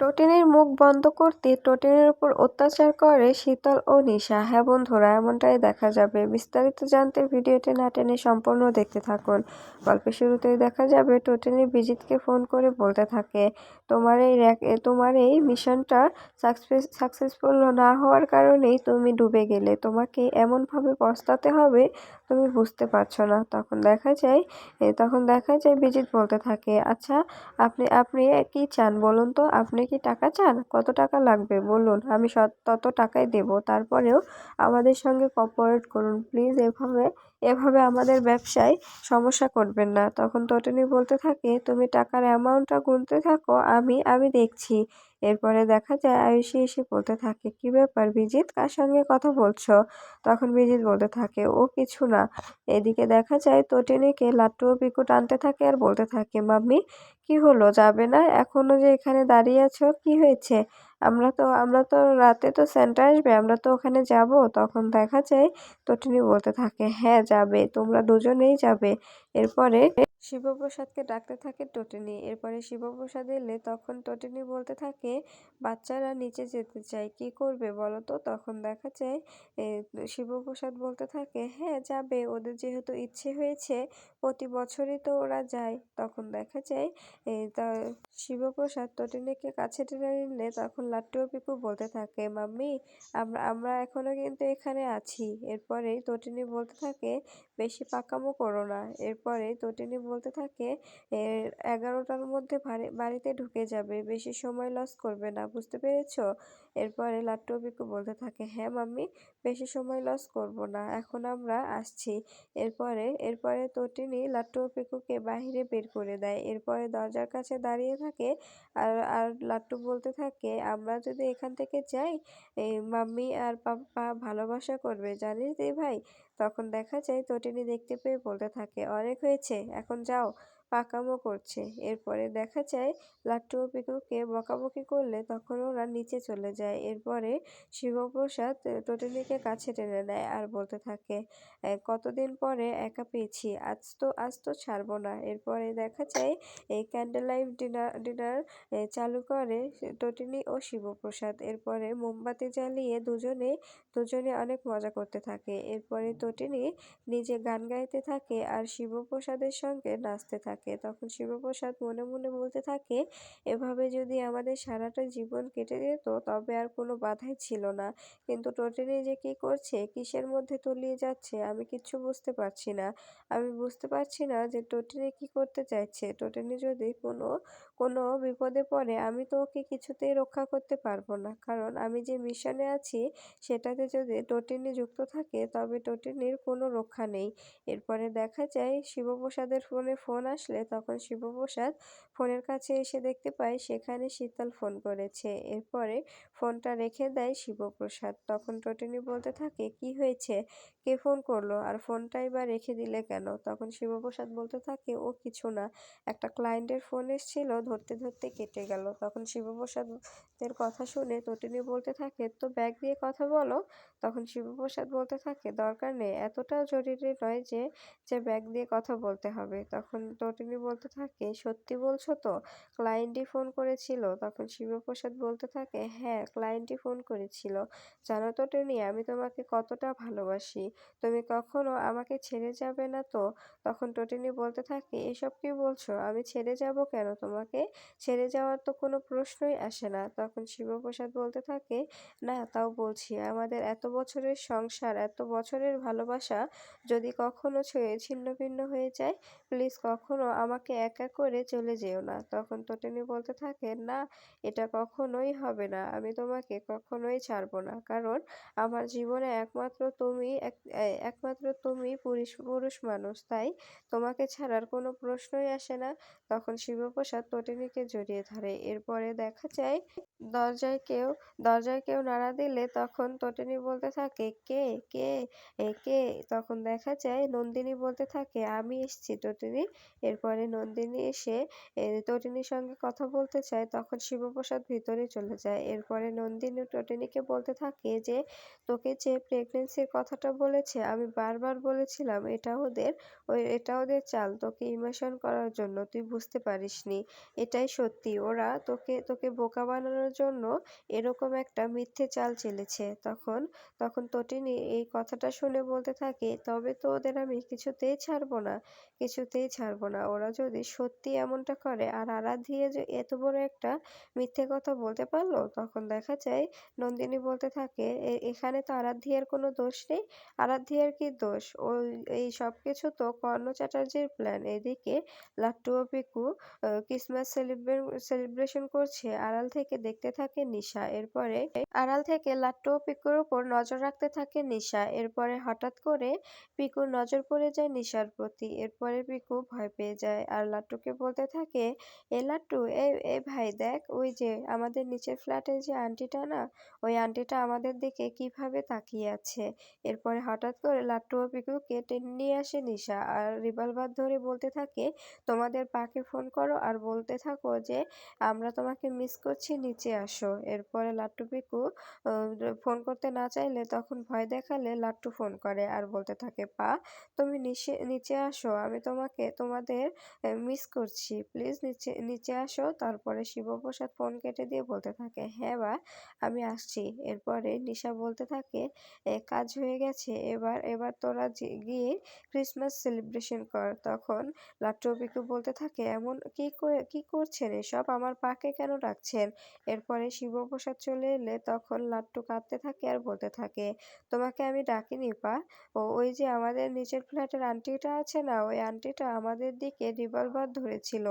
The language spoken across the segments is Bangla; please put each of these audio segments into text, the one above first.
টোটিনির মুখ বন্ধ করতে টোটেনের উপর অত্যাচার করে শীতল ও নিশা। হ্যাঁ বন্ধুরা, এমনটাই দেখা যাবে। বিস্তারিত জানতে ভিডিওটি না টেনে সম্পূর্ণ দেখতে থাকুন। গল্পের শুরুতেই দেখা যাবে টোটিনি বিজিতকে ফোন করে বলতে থাকে, তোমার এই তোমার এই মিশনটা সাকসেস, সাকসেসফুল না হওয়ার কারণেই তুমি ডুবে গেলে। তোমাকে এমনভাবে পস্তাতে হবে, তুমি বুঝতে পারছ না। তখন দেখা যায়, তখন দেখা যায় বিজিত বলতে থাকে আচ্ছা আপনি আপনি কি চান বলুন তো? আপনি কি টাকা চান? কত টাকা লাগবে? বলুন, আমি তত টাকাই দেবো। তারপরেও আমাদের সঙ্গে কপারেট করুন। প্লিজ এভাবে এভাবে আমাদের ব্যবসায় সমস্যা করবেন না। তখন তটিনী বলতে থাকে, তুমি টাকার অ্যামাউন্টটা গুনতে থাকো, আমি আমি দেখছি। এরপরে দেখা যায়, আয়ুষী এসে বলতে থাকে, কি ব্যাপার বিজিৎ কার সঙ্গে কথা বলছো? তখন বিজিৎ বলতে থাকে, ও কিছু না। এদিকে দেখা যায় তটিনীকে লাট্টু ও পিকু টানতে থাকে আর বলতে থাকে, মাম্মি, কি হলো? যাবে না? এখনও যে এখানে দাঁড়িয়ে আছো, কি হয়েছে? আমরা তো আমরা তো রাতে তো সেন্টার আসবে, আমরা তো ওখানে যাব, তখন দেখা যায়, তো তটিনী বলতে থাকে হ্যাঁ যাবে, তোমরা দুজনেই যাবে। এরপরে শিবপ্রসাদকে ডাকতে থাকে টটিনি এরপরে শিবপ্রসাদ এলে তখন টটিনি বলতে থাকে, বাচ্চারা নিচে যেতে চায়, কি করবে বলো তো? তখন দেখা যায় শিবপ্রসাদ বলতে থাকে হ্যাঁ যাবে, ওদের যেহেতু ইচ্ছে হয়েছে, প্রতি বছরই তো ওরা যায়। তখন দেখা যায় তা শিবপ্রসাদ টটিনিকে কাছে টেনে নিলে তখন লাট্টু পিকু বলতে থাকে, মাম্মি, আমরা আমরা এখনও কিন্তু এখানে আছি। এরপরেই তটিনি বলতে থাকে, বেশি পাকামো করো না। এরপরে তটিনি বলতে থাকে এগারোটার মধ্যে বাড়িতে ঢুকে যাবে, বেশি সময় লস করবে না, বুঝতে পেরেছ? এরপরে লাট্টু পিকু বলতে থাকে হ্যাঁ মাম্মি, বেশি সময় লস করব না, এখন আমরা আসছি। এরপরে এরপরে তটিনি লাট্টু পিকুকে বাহিরে বের করে দেয়। এরপরে দরজার কাছে দাঁড়িয়ে থাকে, আর আর লাট্টু বলতে থাকে, আমরা যদি এখান থেকে যাই মাম্মি আর পাপা ভালোবাসা করবে, জানিস রে ভাই? তখন দেখা যায় তটিনী দেখতে পেয়ে বলতে থাকে অনেক হয়েছে এখন যাও। পাকামো করছে। এরপরে দেখা যায়, লাট্টু ও পিকুকে বকাবকি করলে তখন ওরা নিচে চলে যায়। এরপরে শিবপ্রসাদ টোটনিকে কাছে টেনে নেয় আর বলতে থাকে কতদিন পরে একা পেয়েছি, আজ তো আজ তো ছাড়বো না। এরপরে দেখা যায়, এই ক্যান্ডেল লাইট ডিনার ডিনার চালু করে টটিনি ও শিবপ্রসাদ। এরপরে মোমবাতি জ্বালিয়ে দুজনে দুজনে অনেক মজা করতে থাকে। এরপরে তটিনী নিজে গান গাইতে থাকে আর শিবপ্রসাদের সঙ্গে নাচতে থাকে। তখন শিবপ্রসাদ মনে মনে বলতে থাকে, এভাবে যদি আমাদের সারাটা জীবন কেটে যেত, তবে আর কোনো বাধাই ছিল না। কিন্তু টোটেনি যে কি করছে, কিসের মধ্যে তলিয়ে যাচ্ছে, আমি কিচ্ছু বুঝতে পারছি না। আমি বুঝতে পারছি না যে টোটেনি কি করতে চাইছে। টোটেনি যদি কোনো কোনো বিপদে পড়ে, আমি তো ওকে কিছুতেই রক্ষা করতে পারব না। কারণ আমি যে মিশনে আছি, সেটাতে যদি টোটিনি যুক্ত থাকে, তবে টোটিনির কোনো রক্ষা নেই। এরপরে দেখা যায়, শিবপ্রসাদের ফোনে ফোন আসলে তখন শিবপ্রসাদ ফোনের কাছে এসে দেখতে পায় সেখানে শীতল ফোন করেছে। এরপরে ফোনটা রেখে দেয় শিবপ্রসাদ। তখন টোটিনি বলতে থাকে, কি হয়েছে? কে ফোন করল? আর ফোনটাই বা রেখে দিলে কেন? তখন শিবপ্রসাদ বলতে থাকে, ও কিছু না। একটা ক্লায়েন্টের ফোন এসেছিল, ধরতে ধরতে কেটে গেল। তখন শিবপ্রসাদের কথা শুনে তটিনী বলতে থাকে, তো ব্যাগ দিয়ে কথা বলো। তখন শিবপ্রসাদ বলতে থাকে, দরকার নেই। এতটাও জরুরি নয় যে যে ব্যাগ দিয়ে কথা বলতে হবে। তখন তটিনী বলতে থাকে, সত্যি বলছো তো? ক্লায়েন্টই ফোন করেছিল। তখন শিবপ্রসাদ বলতে থাকে হ্যাঁ ক্লায়েন্টই ফোন করেছিল। জানো তো টনি, আমি তোমাকে কতটা ভালোবাসি। তুমি কখনো আমাকে ছেড়ে যাবে না তো? তখন টটিনি বলতে থাকে, এসব কি বলছো? আমি ছেড়ে যাব কেন? তোমাকে ছেড়ে যাওয়ার তো কোনো প্রশ্নই আসে না। তখন শিবপ্রসাদ বলতে থাকে, না, তাও বলছি। আমাদের এত বছরের সংসার, এত বছরের ভালোবাসা যদি কখনো ছিন্ন ভিন্ন হয়ে যায় প্লিজ কখনো আমাকে একা করে চলে যেও না। তখন তোটেনি বলতে থাকে, না, এটা কখনোই হবে না। আমি তোমাকে কখনোই ছাড়বো না। কারণ আমার জীবনে একমাত্র তুমি একমাত্র তুমি পুরুষ পুরুষ মানুষ। তাই তোমাকে ছাড়ার কোনো প্রশ্নই আসে না। তখন শিবপ্রসাদ তটিনীকে জড়িয়ে ধরে। এরপরে দেখা যায়, দরজায় কেউ দরজায় কেউ নাড়া দিলে তখন তটিনী বলতে থাকে, কে কে কে? তখন দেখা যায়, নন্দিনী বলতে থাকে, আমি এসছি তটিনী এরপরে নন্দিনী এসে তটিনীর সঙ্গে কথা বলতে চায়, তখন শিবপ্রসাদ ভিতরে চলে যায়। এরপরে নন্দিনী টটিনীকে বলতে থাকে যে, তোকে যে প্রেগনেন্সির কথাটা বলেছে, আমি বারবার বলেছিলাম, এটা ওদের ওই এটা ওদের চাল, তোকে ইমোশন করার জন্য, তুই বুঝতে পারিসনি। এটাই সত্যি, ওরা তোকে তোকে বোকা বানানোর জন্য এরকম একটা মিথ্যে চাল চেলেছে। তখন তখন তটিনী এই কথাটা শুনে বলতে থাকে, তবে তো ওদের আমি কিছুতেই ছাড়বো না, কিছুতেই ছাড়বো না। ওরা যদি সত্যি এমনটা করে আর আরাধিয়ে যে এত বড় একটা মিথ্যে কথা বলতে পারল, তখন দেখা যায় নন্দিনী বলতে থাকে এখানে তো আরাধ্যের কোনো দোষ নেই, আরাধ্যের কি দোষ? ওই, এই সব কিছু তো কর্ণ চ্যাটার্জির প্ল্যান এদিকে লাট্টু ও পিকু ক্রিসমাস সেলিব্রেশন করছে, আড়াল থেকে দেখতে থাকে নিশা, এরপরে আড়াল থেকে লাট্টু ও পিকুর উপর নজর রাখতে থাকে নিশা, এরপরে হঠাৎ করে পিকুর নজর পড়ে যায় নিশার প্রতি, এরপরে পিকু ভয় পেয়ে যায়। আর লাট্টুকে বলতে থাকে, এ লাট্টু এই এই ভাই দেখ, ওই যে আমাদের নিচের ফ্ল্যাটের যে আন্টিটা না, ওই আন্টিটা আমাদের দিকে কীভাবে তাকিয়ে আছে? এরপরে হঠাৎ করে লাট্টু ও পিকুকে টেনে নিয়ে আসে নিশা। আর রিভলভার ধরে বলতে থাকে, তোমাদের পাকে ফোন করো আর বলতে থাকো যে, আমরা তোমাকে মিস করছি, নিচে আসো। এরপরে লাট্টু পিকু ফোন করতে না চাইলে তখন ভয় দেখালে লাট্টু ফোন করে আর বলতে থাকে, পা, তুমি নিচে নিচে আসো। আমি তোমাকে, তোমাদের মিস করছি। প্লিজ নিচে নিচে আসো, তারপরে শিবপ্রসাদ ফোন কেটে দিয়ে বলতে থাকে হ্যাঁ বা, আমি আসছি। এরপরে নিশা বলতে থাকে কাজ হয়ে গেছে, এবার এবার তোরা গিয়ে ক্রিসমাস সেলিব্রেশন কর। তখন লাট্টু পিকু বলতে থাকে, এমন কি করে, কি করছেন এসব? আমার পাকে কেন রাখছেন এরপরে শিবপ্রসাদ চলে এলে তখন লাট্টু কাঁদতে থাকে আর বলতে থাকে, তোমাকে আমি ডাকিনি পা। ও, ওই যে আমাদের নিচের ফ্ল্যাটের আন্টিটা আছে না, ওই আন্টিটা আমাদের দিকে রিভলভার ধরেছিল।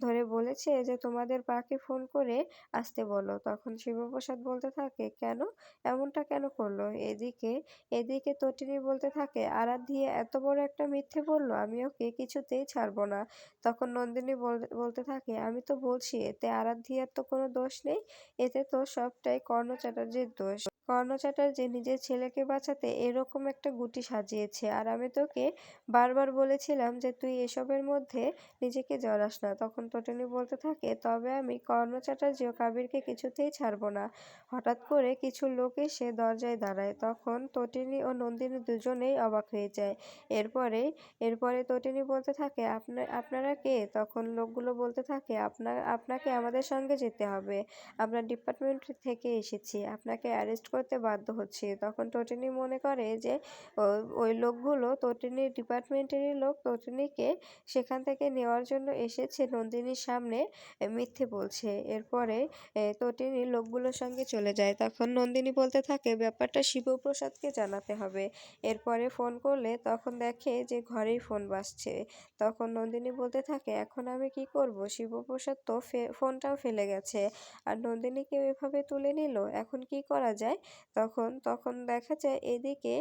ধরে বলেছে যে, তোমাদের পাকে ফোন করে আসতে বলো। তখন শিবপ্রসাদ বলতে থাকে, কেন? এমনটা কেন করল? এদিকে এদিকে তটিনী বলতে থাকে আরাধ্যিয়ে এত বড় একটা মিথ্যে বলল, আমি ওকে কিছুতেই ছাড়বো না। তখন নন্দিনী বল- বলতে থাকে, আমি তো বলছি, এতে আরাধ্যিয়ার তো কোনো দোষ নেই, এতে তো সবটাই কর্ণ চ্যাটার্জির দোষ। কর্ণ চ্যাটার্জি নিজের ছেলেকে বাঁচাতে এরকম একটা গুটি সাজিয়েছে। আর আমি তোকে বারবার বলেছিলাম যে, তুই এসবের মধ্যে নিজেকে জড়াস না। তখন তটিনী বলতে থাকে, তবে আমি কর্ণ চ্যাটার্জি ও কাবিরকে কিছুতেই ছাড়বো না। হঠাৎ করে কিছু লোক এসে দরজায় দাঁড়ায়। তখন তটিনী ও নন্দিনী দুজনেই অবাক হয়ে যায়। এরপরে এরপরে তটিনী বলতে থাকে, আপনার, আপনারা কে? তখন লোকগুলো বলতে থাকে, আপনার, আপনাকে আমাদের সঙ্গে যেতে হবে। আমরা ডিপার্টমেন্ট থেকে এসেছি। আপনাকে অ্যারেস্ট করতে বাধ্য হচ্ছি। তখন তটিনী মনে করে যে ওই লোকগুলো তটিনীর ডিপার্টমেন্টেরই লোক তটিনীকে সেখান থেকে নেওয়ার জন্য এসেছে নন্দিনীর সামনে মিথ্যে বলছে। এরপরে এ, লোকগুলোর সঙ্গে চলে যায়। তখন নন্দিনী বলতে থাকে ব্যাপারটা শিবপ্রসাদকে জানাতে হবে। এরপরে ফোন করলে তখন দেখে যে ঘরেই ফোন বাজছে। তখন নন্দিনী বলতে থাকে এখন আমি কি করব? শিবপ্রসাদ তো ফোনটাও ফেলে গেছে। আর নন্দিনীকে এভাবে তুলে নিল। এখন কি করা যায়? তখন তখন দেখা যায় এদিকে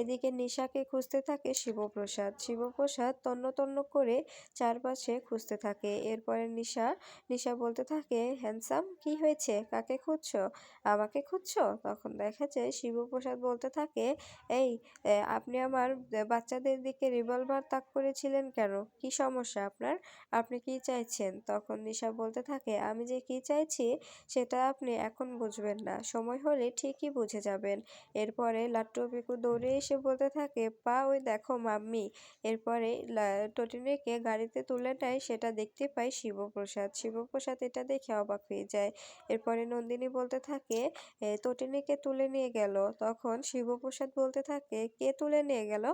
এদিকে নিশাকে খুঁজতে থাকে শিবপ্রসাদ। শিবপ্রসাদ তন্ন তন্ন করে চারপাশে খুঁজতে থাকে। এরপরে নিশা নিশা বলতে থাকে, হ্যান্ডসাম, কি হয়েছে? কাকে খুঁজছো? আমাকে খুঁজছো? তখন দেখা যায় শিবপ্রসাদ বলতে থাকে, এই আপনি আমার বাচ্চাদের দিকে রিভলভার তাক করেছিলেন কেন? কি সমস্যা আপনার? আপনি কি চাইছেন? তখন নিশা বলতে থাকে, আমি যে কি চাইছি, সেটা আপনি এখন বুঝবেন না। সময় হলে ঠিকই বুঝে যাবেন। এরপরে লাট্টু পিকু দৌড়ে এসে বলতে থাকে, পা ওই দেখো মাম্মি। এরপরে টটিনিকে গাড়িতে তুলে নেয়, সেটা দেখতে পায় শিবপ্রসাদ। শিবপ্রসাদ এটা দেখে অবাক হয়ে যায়। এরপরে নন্দিনী বলতে থাকে তটিনীকে তুলে নিয়ে গেল। তখন শিবপ্রসাদ বলতে থাকে, কে তুলে নিয়ে গেল?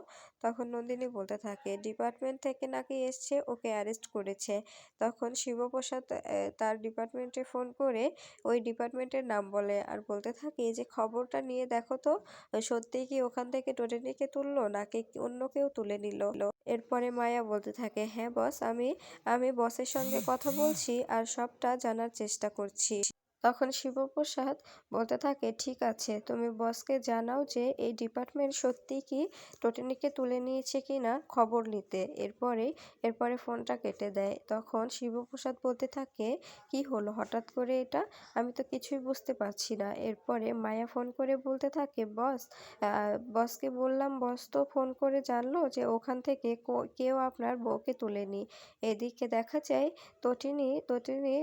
তখন নন্দিনী বলতে থাকে, ডিপার্টমেন্ট থেকে নাকি এসছে, ওকে অ্যারেস্ট করেছে। তখন শিবপ্রসাদ তার ডিপার্টমেন্টে ফোন করে, ওই ডিপার্টমেন্টের নাম বলে। আর বলতে থাকে যে খবরটা নিয়ে দেখো তো সত্যিই কি ওখান থেকে টোটেনিকে তুললো, নাকি অন্য কেউ তুলে নিল? এরপরে মায়া বলতে থাকে হ্যাঁ বস, আমি আমি বসের সঙ্গে কথা বলছি আর সবটা জানার চেষ্টা করছি। তখন শিবপ্রসাদ বলতে থাকে, ঠিক আছে, তুমি বসকে জানাও যে এই ডিপার্টমেন্ট সত্যি কি টোটেনিকে তুলে নিয়েছে কি না খবর নিতে। এরপরে এরপরে ফোনটা কেটে দেয়। তখন শিবপ্রসাদ বলতে থাকে, কি হলো? হঠাৎ করে এটা? আমি তো কিছুই বুঝতে পারছি না। এরপরে মায়া ফোন করে বলতে থাকে, বস বসকে বললাম, বস তো ফোন করে জানলো যে ওখান থেকে কেউ আপনার বউকে তুলেনি। এদিকে দেখা যায় তটিনী তটিনী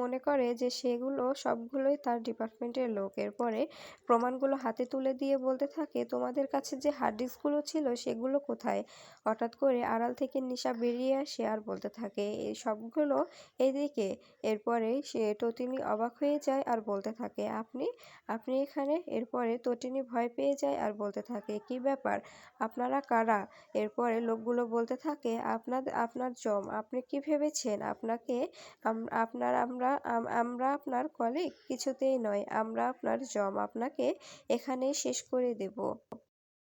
মনে করে যে সেগুলো সবগুলোই তার ডিপার্টমেন্টের লোক। এরপরে প্রমাণগুলো হাতে তুলে দিয়ে বলতে থাকে, তোমাদের কাছে যে হার্ড ডিস্কগুলো ছিল সেগুলো কোথায়? হঠাৎ করে আড়াল থেকে নিশা বেরিয়ে আসে আর বলতে থাকে এই সবগুলো এদিকে। এরপরে সে টতিনি অবাক হয়ে যায় আর বলতে থাকে, আপনি আপনি এখানে? এরপরে তটিনী ভয় পেয়ে যায় আর বলতে থাকে, কি ব্যাপার? আপনারা কারা? এরপরে লোকগুলো বলতে থাকে আপনার আপনার জম, আপনি কি ভেবেছেন? আপনাকে আপনার, আমরা আমরা আপনার কলিগ কিছুতেই নয় আমরা আপনার জম আপনাকে এখানেই শেষ করে দেব।